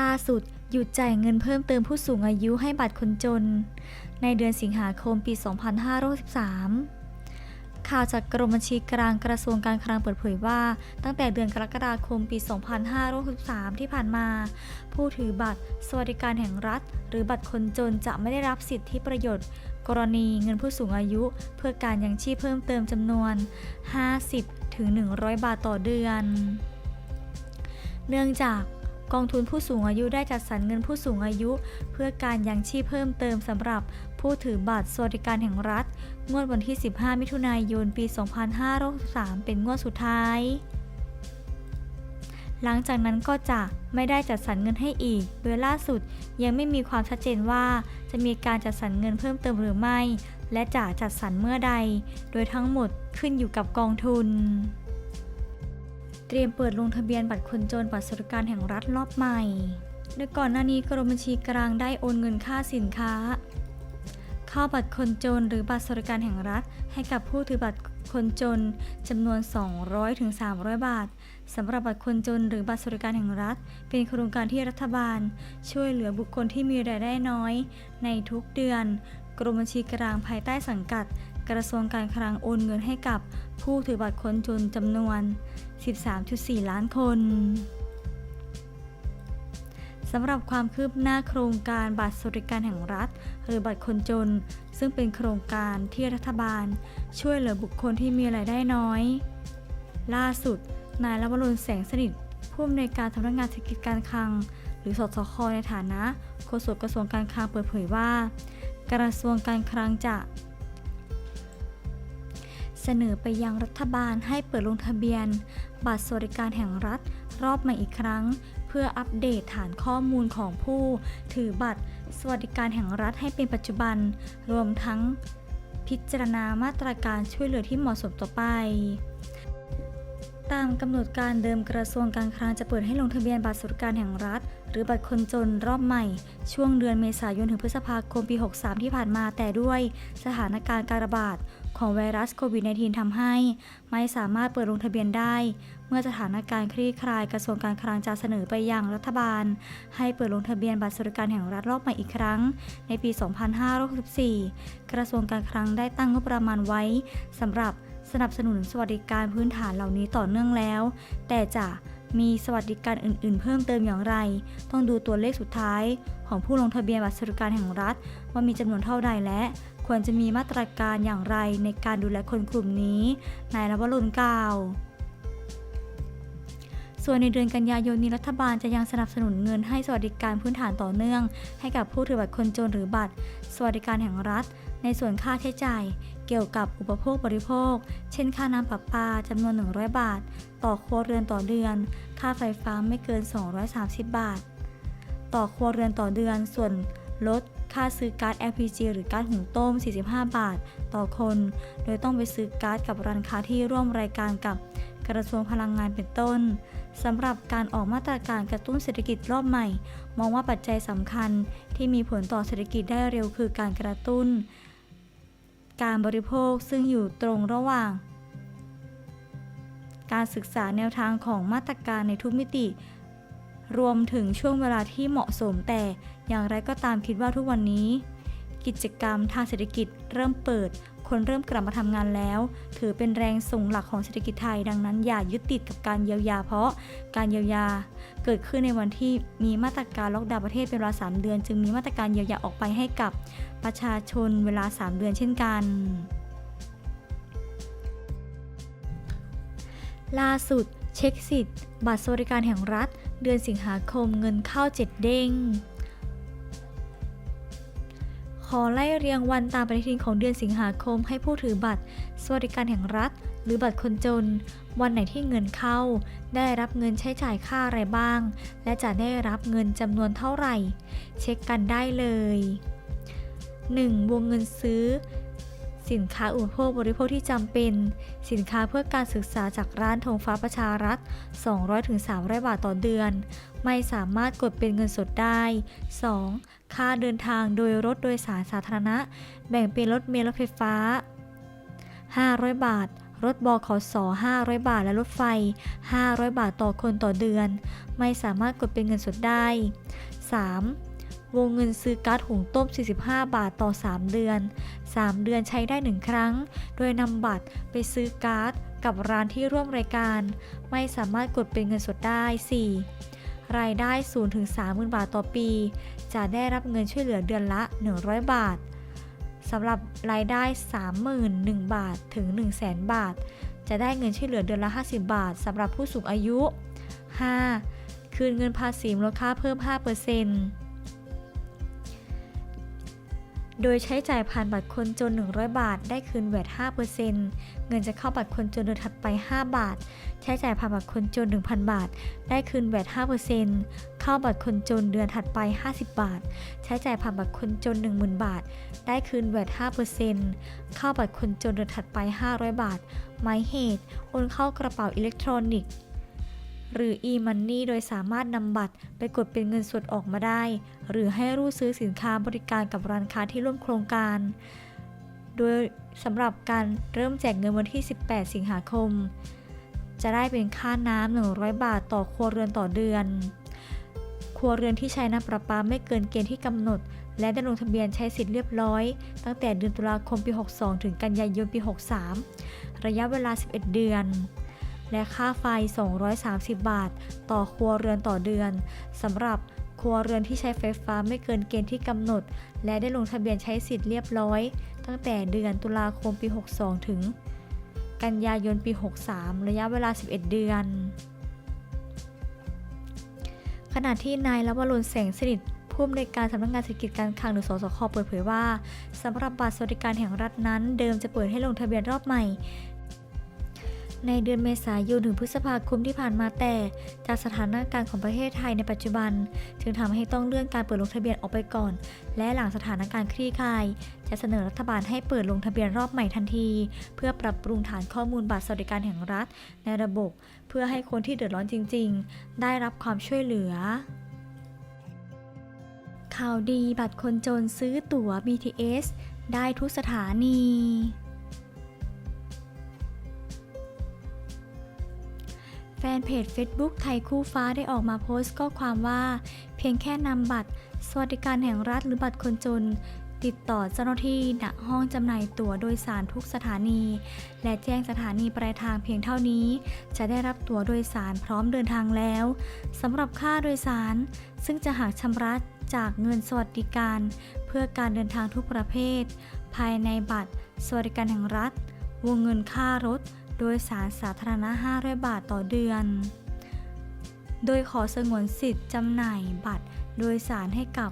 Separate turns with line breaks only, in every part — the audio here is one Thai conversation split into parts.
ล่าสุดหยุดจ่ายเงินเพิ่มเติมผู้สูงอายุให้บัตรคนจน ในเดือนสิงหาคมปี 2563 ข่าวจากกรมบัญชีกลางกระทรวงการคลังเปิดเผยว่า ตั้งแต่เดือนกรกฎาคมปี 2563 ที่ผ่านมา ผู้ถือบัตรสวัสดิการแห่งรัฐ หรือบัตรคนจนจะไม่ได้รับสิทธิประโยชน์ กรณีเงินผู้สูงอายุ เพื่อการยังชีพเพิ่มเติมจำนวน 50ถึง100 บาทต่อเดือน เนื่องจาก กองทุนผู้สูงอายุได้จัดสรรเงินผู้สูงอายุ เพื่อการยังชีพเพิ่มเติมสำหรับผู้ถือบัตรสวัสดิการแห่งรัฐ งวดวันที่ 15 มิถุนายน ปี 2563 เป็นงวดสุดท้าย หลังจากนั้นก็จะไม่ได้จัดสรรเงินให้อีก โดยล่าสุดยังไม่มีความชัดเจนว่า จะมีการจัดสรรเงินเพิ่มเติมหรือไม่ และจะจัดสรรเมื่อใด โดยทั้งหมดขึ้นอยู่กับกองทุน เตรียมเปิดลงทะเบียนบัตรคนจนบัตรสวัสดิการแห่งรัฐรอบใหม่โดยก่อนหน้านี้กรมบัญชีกลางได้โอนเงินค่าสินค้า เข้าบัตรคนจนหรือบัตรสวัสดิการแห่งรัฐ ให้กับผู้ถือบัตรคนจนจำนวน 200-300ถึง300บาทสำหรับบัตรคนจนหรือบัตรสวัสดิการแห่งรัฐ เป็นโครงการที่รัฐบาล ช่วยเหลือบุคคลที่มีรายได้น้อย ในทุกเดือน กรมบัญชีกลางภายใต้สังกัด กระทรวงการคลังโอนเงินให้กับผู้ถือบัตรคนจนจำนวน 13.4 ล้านคนสำหรับความคืบหน้าโครงการบัตรสวัสดิการแห่งรัฐ หรือบัตรคนจน ซึ่งเป็นโครงการที่รัฐบาล ช่วยเหลือบุคคลที่มีรายได้น้อย ล่าสุด นายลวรนแสงสนิทผู้อำนวยการสำนักงานเศรษฐกิจการคลัง หรือสสคในฐานะโฆษกกระทรวงการคลังเปิดเผยว่า กระทรวงการคลังจะ เสนอไปยังรัฐบาลให้เปิดลงทะเบียน บัตรสวัสดิการแห่งรัฐรอบใหม่อีกครั้ง เพื่ออัปเดตฐานข้อมูลของผู้ ถือบัตรสวัสดิการแห่งรัฐให้เป็นปัจจุบัน รวมทั้งพิจารณามาตรการช่วยเหลือที่เหมาะสมต่อไป ตามกำหนดการเดิมกระทรวงการคลังจะเปิดให้ลงทะเบียนบัตรสวัสดิการแห่งรัฐ หรือบัตรคนจนรอบใหม่ ช่วงเดือนเมษายนถึงพฤษภาคมปี 63 ที่ผ่านมาแต่ด้วยสถานการณ์การระบาดของไวรัสโควิด -19 ทำให้ ไม่สามารถเปิดลงทะเบียนได้ เมื่อสถานการณ์คลี่คลายกระทรวงการคลังจะเสนอไปยังรัฐบาล ให้เปิดลงทะเบียนบัตรสวัสดิการแห่งรัฐรอบใหม่อีกครั้ง ในปี 2564 กระทรวงการคลังได้ตั้งงบประมาณไว้สำหรับสนับสนุนสวัสดิการพื้นฐานเหล่านี้ต่อเนื่องแล้ว แต่จะ มีสวัสดิการอื่น ๆ เพิ่มเติมอย่างไร ต้องดูตัวเลขสุดท้าย ของผู้ลงทะเบียนบัตรสวัสดิการแห่งรัฐ ว่ามีจำนวนเท่าใดและ ควรจะมีมาตรการอย่างไรในการดูแลคนกลุ่มนี้ นายรวรุณกล่าวส่วนในเดือนกันยายนนี้รัฐบาลจะยังสนับสนุนเงินให้สวัสดิการพื้นฐานต่อเนื่อง ให้กับผู้ถือบัตรคนจนหรือบัตร สวัสดิการแห่งรัฐ ในส่วนค่าใช้จ่าย เกี่ยวกับอุปโภคบริโภค เช่น ค่าน้ำประปาจำนวน 100 บาท ต่อครัวเรือนต่อเดือน ค่าไฟฟ้าไม่เกิน 230 บาท ต่อครัวเรือนต่อเดือน ส่วนลดค่าซื้อก๊าซ LPG หรือก๊าซหุงต้ม 45 บาท ต่อคน โดยต้องไปซื้อก๊าซกับร้านค้าที่ร่วมรายการกับกระทรวงพลังงานเป็นต้นสำหรับการออกมาตรการกระตุ้นเศรษฐกิจรอบใหม่ มองว่าปัจจัยสำคัญที่มีผลต่อเศรษฐกิจได้เร็วคือการกระตุ้น การบริโภคซึ่งอยู่ตรงระหว่าง การศึกษาแนวทางของมาตรการในทุกมิติ รวมถึงช่วงเวลาที่เหมาะสมแต่อย่างไรก็ตามคิดว่าทุกวันนี้ กิจกรรมทางเศรษฐกิจเริ่มเปิด คนเริ่มกลับมาทำงานแล้ว ถือเป็นแรงส่งหลักของเศรษฐกิจไทย ดังนั้นอย่ายึดติดกับการเยียวยา เพราะการเยียวยาเกิดขึ้นในวันที่มีมาตรการล็อกดาวน์ประเทศเป็นเวลา 3 เดือน จึงมีมาตรการเยียวยาออกไปให้กับประชาชนเวลา 3 เดือนเช่นกันล่าสุด เช็คสิทธิ์ บัตรสวัสดิการแห่งรัฐ เดือนสิงหาคมเงินเข้า7เด้ง ไล่เรียงวันตามปฏิทินของเดือนสิงหาคมให้ผู้ถือบัตร สวัสดิการแห่งรัฐ หรือบัตรคนจน วันไหนที่เงินเข้า ได้รับเงินใช้จ่ายค่าอะไรบ้าง และจะได้รับเงินจำนวนเท่าไหร่ เช็คกันได้เลย 1. วงเงินซื้อ สินค้าอุปโภคบริโภคที่จำเป็น สินค้าเพื่อการศึกษาจากร้านธงฟ้าประชารัฐ 200-300 บาทต่อเดือน ไม่สามารถกดเป็นเงินสดได้ 2. ค่าเดินทางโดยรถโดยสารสาธารณะ แบ่งเป็นรถเมล์รถไฟฟ้า 500 บาท รถบขส500 บาทและรถไฟ 500 บาทต่อคนต่อเดือน ไม่สามารถกดเป็นเงินสดได้ 3. วงเงินซื้อก๊าซหุงต้ม 45 บาทต่อ 3 เดือน 3 เดือนใช้ได้ 1 ครั้ง โดยนำบัตรไปซื้อก๊าซกับร้านที่ร่วมรายการ ไม่สามารถกดเป็นเงินสดได้ 4. รายได้0ถึง30,000 บาทต่อปี จะได้รับเงินช่วยเหลือเดือนละ 100 บาทสำหรับรายได้ 31,000 บาทถึง 100,000 บาท จะได้เงินช่วยเหลือเดือนละ 50 บาทสำหรับผู้สูงอายุ 5. คืนเงินภาษีมูลค่าเพิ่ม 5% โดยใช้จ่ายผ่านบัตรคนจน 100 บาท ได้คืนแวด5%เงินจะเข้าบัตรคนจนเดือนถัดไป 5 บาท ใช้จ่ายผ่านบัตรคนจน 1,000 บาท ได้คืนแวด5%เข้าบัตรคนจนเดือนถัดไป 50 บาท ใช้จ่ายผ่านบัตรคนจน 10,000 บาท ได้คืนแวด5%เข้าบัตรคนจนเดือนถัดไป 500 บาทหมายเหตุ โอนเข้ากระเป๋าอิเล็กทรอนิกส์ หรือ e-money โดยสามารถนำบัตรไปกดเป็นเงินสดออกมาได้ หรือให้รูดซื้อสินค้าบริการกับร้านค้าที่ร่วมโครงการ โดยสำหรับการเริ่มแจกเงินวันที่ 18 สิงหาคม จะได้เป็นค่าน้ำ 100 บาทต่อครัวเรือนต่อเดือน ครัวเรือนที่ใช้น้ำประปาไม่เกินเกณฑ์ที่กำหนด และได้ลงทะเบียนใช้สิทธิ์เรียบร้อย ตั้งแต่เดือนตุลาคมปี 62 ถึงกันยายนปี 63 ระยะเวลา 11 เดือน และค่าไฟ 230 บาท ต่อครัวเรือนต่อเดือนสำหรับครัวเรือนที่ใช้ไฟฟ้าไม่เกินเกณฑ์ที่กำหนด และได้ลงทะเบียนใช้สิทธิ์เรียบร้อย ตั้งแต่เดือนตุลาคมปี 62 ถึง กันยายนปี 63 ระยะเวลา 11 เดือน ขณะที่นายลวรนแสงสนิทผู้อำนวยการสำนักงานเศรษฐกิจการคลังหรือสสคเปิดเผยว่าสำหรับบัตรสวัสดิการแห่งรัฐนั้น เดิมจะเปิดให้ลงทะเบียนรอบใหม่ ในเดือนเมษายนถึงพฤษภาคมที่ผ่านมาแต่ จากสถานการณ์ของประเทศไทยในปัจจุบัน จึงทำให้ต้องเลื่อนการเปิดลงทะเบียนออกไปก่อน และหลังสถานการณ์คลี่คลาย จะเสนอรัฐบาลให้เปิดลงทะเบียนรอบใหม่ทันที เพื่อปรับปรุงฐานข้อมูลบัตรสวัสดิการแห่งรัฐ ในระบบ เพื่อให้คนที่เดือดร้อนจริง ๆ ได้รับความช่วยเหลือข่าวดีบัตรคนจนซื้อตั๋ว BTS ได้ทุกสถานี ฟนเพจ Facebook ไทยคู่ฟ้าได้ออกมาโพสต์ข้อความว่า เพียงแค่นำบัตร สวัสดิการแห่งรัฐหรือบัตรคนจน ติดต่อเจ้าหน้าที่ณห้องจำหน่ายตั๋วโดยสารทุกสถานี และแจ้งสถานีปลายทางเพียงเท่านี้ จะได้รับตั๋วโดยสารพร้อมเดินทางแล้วสำหรับค่าโดยสาร ซึ่งจะหักชำระจากเงินสวัสดิการ เพื่อการเดินทางทุกประเภท ภายในบัตร สวัสดิการแห่งรัฐ วงเงินค่ารถ โดยสารสาธารณะ 500 บาทต่อเดือน โดยขอสงวนสิทธิ์จำหน่ายบัตรโดยสารให้กับ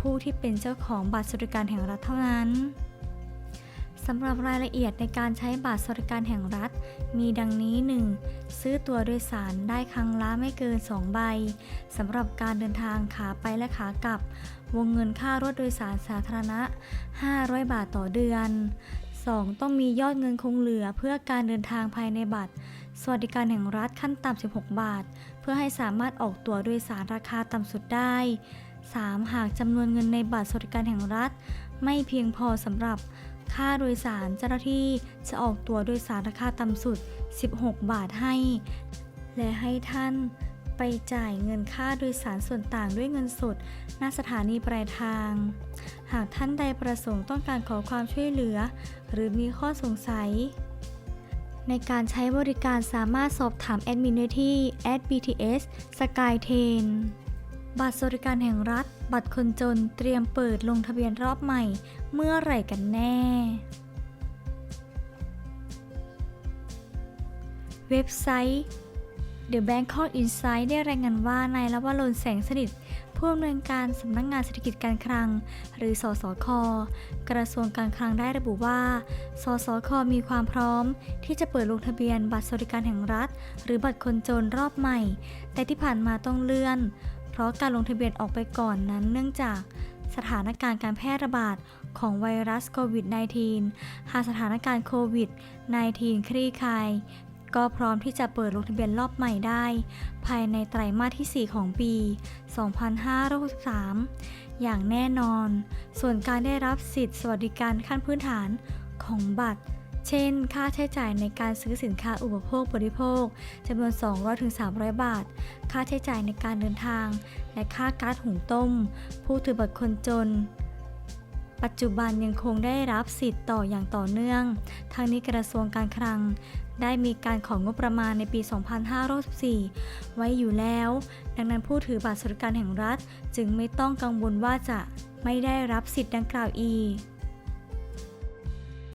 ผู้ที่เป็นเจ้าของบัตรสวัสดิการแห่งรัฐเท่านั้นสำหรับรายละเอียดในการใช้บัตรสวัสดิการแห่งรัฐ มีดังนี้ 1. ซื้อตัวโดยสารได้ครั้งละไม่เกิน 2 ใบสำหรับการเดินทางขาไปและขากลับ วงเงินค่ารถโดยสารสาธารณะ 500 บาทต่อเดือน 2. ต้องมียอดเงินคงเหลือเพื่อการเดินทางภายในบัตร สวัสดิการแห่งรัฐขั้นต่ำ 16 บาท เพื่อให้สามารถออกตั๋วโดยสารราคาต่ำสุดได้ 3. หากจำนวนเงินในบัตรสวัสดิการแห่งรัฐ ไม่เพียงพอสำหรับค่าโดยสารเจ้าหน้าที่จะออกตั๋วโดยสารราคาต่ำสุด 16 บาทให้ และให้ท่าน ไปจ่ายเงินค่าโดยสารส่วนต่างด้วยเงินสดหน้าสถานีปลายทาง หากท่านใดประสงค์ต้องการขอความช่วยเหลือ หรือมีข้อสงสัย ในการใช้บริการสามารถสอบถามแอดมินได้ที่ @bts skytrain บัตรสวัสดิการแห่งรัฐ บัตรคนจนเตรียมเปิดลงทะเบียนรอบใหม่ เมื่อไหร่กันแน่ เว็บไซต์ The Bangkok Insight ได้รายงานว่านายลวรนแสงสนิทผู้อำนวยการสำนักงงานเศรษฐกิจการคลัง หรือ สสค กระทรวงการคลังได้ระบุว่า สสค มีความพร้อม ที่จะเปิดลงทะเบียนบัตรสวัสดิการแห่งรัฐ หรือบัตรคนจนรอบใหม่ แต่ที่ผ่านมาต้องเลื่อน เพราะการลงทะเบียนออกไปก่อนนั้นเนื่องจากสถานการณ์การแพร่ระบาดของไวรัสโควิด -19 หากสถานการณ์โควิด -19 คลี่คลาย ก็พร้อมที่จะเปิดลงทะเบียนรอบใหม่ได้ ภายในไตรมาสที่ 4 ของปี 2563 อย่างแน่นอน ส่วนการได้รับสิทธิสวัสดิการขั้นพื้นฐานของบัตร เช่น ค่าใช้จ่ายในการซื้อสินค้าอุปโภคบริโภคจำนวน 200-300 บาท ค่าใช้จ่ายในการเดินทาง และค่าก๊าซหุงต้ม ผู้ถือบัตรคนจน ปัจจุบันยังคงได้รับสิทธิ์ต่ออย่างต่อเนื่อง ทางนี้กระทรวงการคลัง ได้มีการของงบประมาณในปี 2564 ไว้อยู่แล้ว ดังนั้นผู้ถือบัตรสวัสดิการแห่งรัฐ จึงไม่ต้องกังวลว่าจะไม่ได้รับสิทธิ์ดังกล่าวอีก